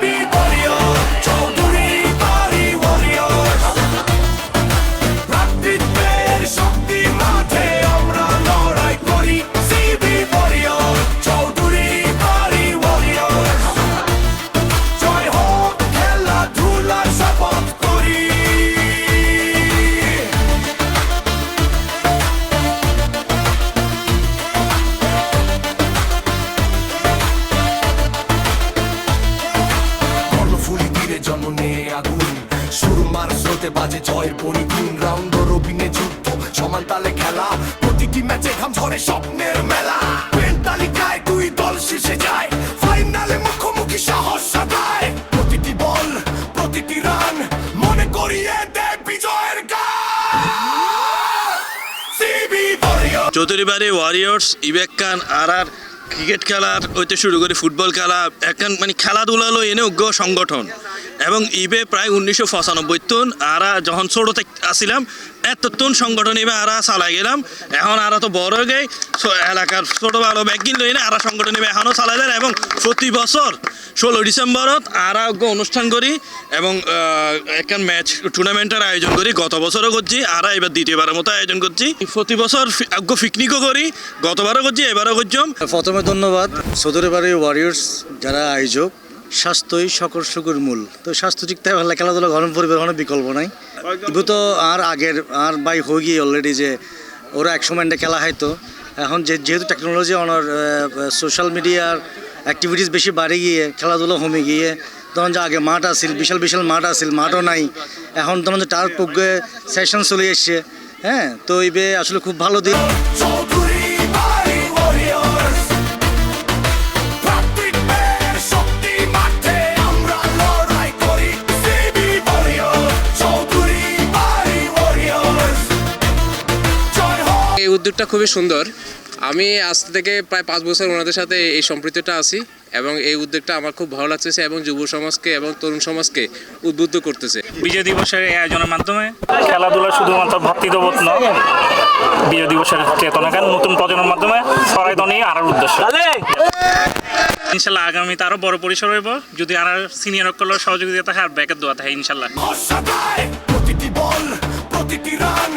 baby. নিয়ে আগুন। সুরমার স্রোতে বাজে জয়ের পরিগুণ। রাউন্ড রবিনে যুদ্ধ, সমান তালে খেলা। প্রতিটি ম্যাচে ঘাম ঝরে স্বপ্নের মেলা। তালিকায় দুই দল শেষে যায়। ফাইনালে মুখোমুখি সাহস সাদায় প্রতিটি বল, প্রতিটি রান, মনে করিয়ে দেয় বিজয়ের চৌধুরীবাড়ি ওয়ারিয়র্স ইবেকান আর আর ক্রিকেট খেলার হইতে শুরু করে ফুটবল খেলা এখন মানে খেলাধুলা লো এনে উগ্র সংগঠন। এবং ইবে প্রায় উনিশশো পঁচানব্বই তুন আরা যখন ছোটো থেকে আসিলাম, এত তুন সংগঠন ইবে আরা চালাই গেলাম। এখন আরা তো বড় হয়ে গেই এলাকার ছোটো ভালো ব্যাগিন লই না আরা সংগঠন ইবে এখনও চালাই দেয়। এবং প্রতি বছর ষোলো ডিসেম্বরত আরা অনুষ্ঠান করি এবং এখন ম্যাচ টুর্নামেন্টের আয়োজন করি। গত বছরও করছি, আরা এবার দ্বিতীয়বারের মতো আয়োজন করছি। প্রতি বছর আগ্য পিকনিকও করি, গতবারও করছি, এবারও করছি। প্রথমে ধন্যবাদ। চৌধুরীবাড়ি ওয়ারিয়র্স যারা আয়োজক স্বাস্থ্যই সকল সুখের মূল। তো স্বাস্থ্য ঠিক থাকে হলে খেলাধুলা পরিবেশ কোনো বিকল্প নাই। ইবু তো আর আগের, আর বাই হয়ে গিয়ে অলরেডি যে ওরা এক সময় এটা খেলা হয়তো। এখন যে, যেহেতু টেকনোলজি অনার সোশ্যাল মিডিয়ার অ্যাক্টিভিটিস বেশি বাড়ে গিয়ে, খেলাধুলা কমে গিয়ে, তখন যে আগে মাঠ আসিল বিশাল বিশাল মাঠ আসিল মাঠও নাই। এখন তখন যে টার পক্ষে সেশন চলে এসছে হ্যাঁ? তো ইবে আসলে খুব ভালো দিক। উদ্যোগটা খুবই সুন্দর। আমি আজ থেকে প্রায় পাঁচ বছর ওনাদের সাথে এই সম্পৃক্তটা আছি এবং এই উদ্যোগটা আমার খুব ভালো লাগতেছে এবং যুব সমাজকে এবং তরুণ সমাজকে উদ্বুদ্ধ করতেছে। বিজয় দিবসের এই আয়োজনের মাধ্যমে খেলাধুলা শুধুমাত্র ভ্রাতৃত্ববোধ নয় বিজয় দিবসের চেতনাকে নতুন প্রজন্মের মাধ্যমে ছড়াই দনি আর উদ্দেশ্য। ইনশাল্লাহ আগামীতে আরও বড় পরিসর হইব। যদি আর সিনিয়র সকলের সহযোগিতা থাকে আর ব্যাকের দোয়া থাকে ইনশাল্লাহ। প্রতিটি বল প্রতিটি রান